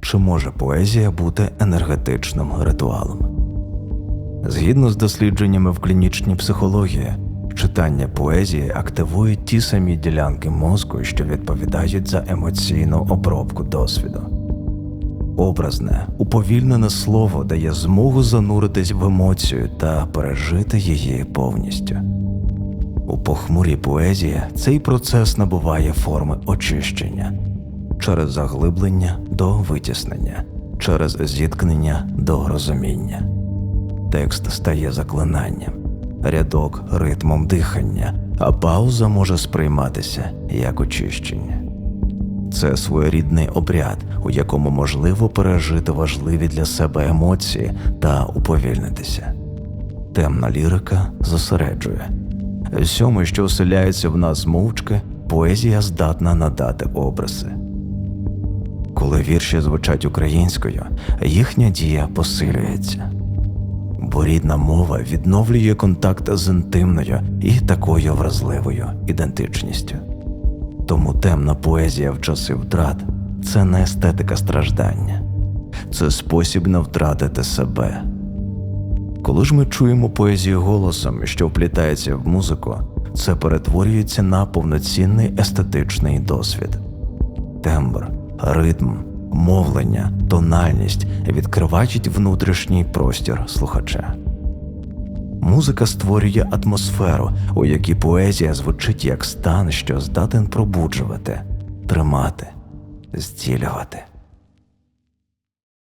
Чи може поезія бути енергетичним ритуалом? Згідно з дослідженнями в клінічній психології, читання поезії активує ті самі ділянки мозку, що відповідають за емоційну обробку досвіду. Образне, уповільнене слово дає змогу зануритись в емоцію та пережити її повністю. У похмурій поезії цей процес набуває форми очищення через заглиблення до витіснення, через зіткнення до розуміння. Текст стає заклинанням, рядок ритмом дихання, а пауза може сприйматися як очищення. Це своєрідний обряд, у якому можливо пережити важливі для себе емоції та уповільнитися. Темна лірика зосереджує. Всьому, що оселяється в нас мовчки, поезія здатна надати образи. Коли вірші звучать українською, їхня дія посилюється. Бо рідна мова відновлює контакт з інтимною і такою вразливою ідентичністю. Тому темна поезія в часи втрат це не естетика страждання, це спосіб не втратити себе. Коли ж ми чуємо поезію голосом, що вплітається в музику, це перетворюється на повноцінний естетичний досвід. Тембр, ритм, мовлення, тональність відкривають внутрішній простір слухача. Музика створює атмосферу, у якій поезія звучить як стан, що здатен пробуджувати, тримати, зцілювати.